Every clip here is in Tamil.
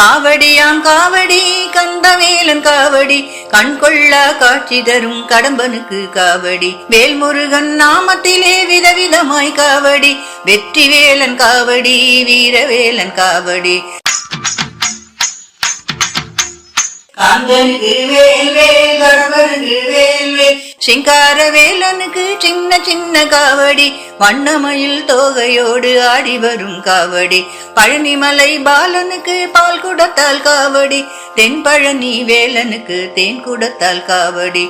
காவடியாம் காவடி கந்தவேலன் காவடி கண் கொள்ளா காட்சி தரும் கடம்பனுக்கு காவடி. வேல்முருகன் நாமத்திலே விதவிதமாய் காவடி வெற்றி வேலன் காவடி வீரவேலன் காவடி. காந்தனுக்கு வேல் வேல் கடம்பனுக்கு வேல் வேல் வேலனுக்கு சின்ன சின்ன காவடி வண்ணமயில் தோகையோடு ஆடி வரும் காவடி. பழனிமலை பாலனுக்கு பால் குடத்தால் காவடி தென்பழனி வேலனுக்கு தேன் குடத்தால் காவடி.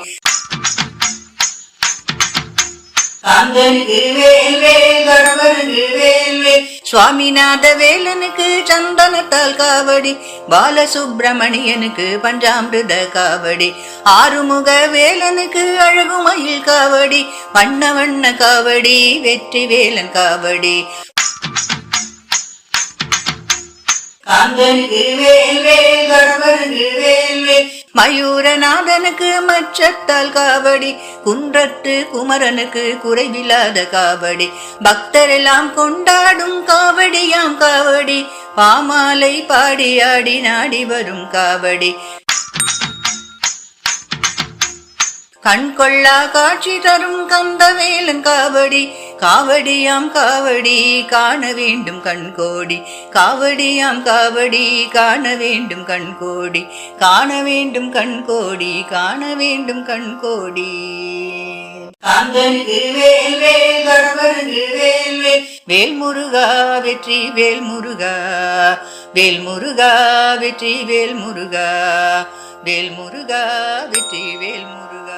காந்தனுக்கு வேல் வேல் கடம்பனுக்கு வேல் சுவாமிநாத வேலனுக்கு சந்தனத்தால் காவடி பாலசுப்பிரமணியனுக்கு பஞ்சாமிருத காவடி ஆறுமுக வேலனுக்கு அழகுமயில் காவடி வண்ண வண்ண காவடி வெற்றி வேலன் காவடி. காந்தனுக்கு வேல் வேல் கடம்பனுக்கு வேல் வேல் மயூரநாதனுக்கு மச்சத்தால் காவடி குன்றத்து குமரனுக்கு குறைவில்லாத காவடி. பக்தரெல்லாம் கொண்டாடும் காவடியாம் காவடி. பாமாலை பாடியாடி நாடி வரும் காவடி. கண் கொள்ளா காட்சி தரும் கந்தவேலன் காவடி. காவடியாம் காவடி காண வேண்டும் கண்கோடி. காவடியாம் காவடி காண வேண்டும் கண்கோடி. காண வேண்டும் கண்கோடி காண வேண்டும் கண்கோடி. காந்தனுக்கு வேல் வேல் கடம்பனுக்கு வேல் வேல். வேல் முருகா வெற்றி வேல் முருகா வேல் முருகா வெற்றி வேல் முருகா வேல் முருகா வெற்றி வேல் முருகா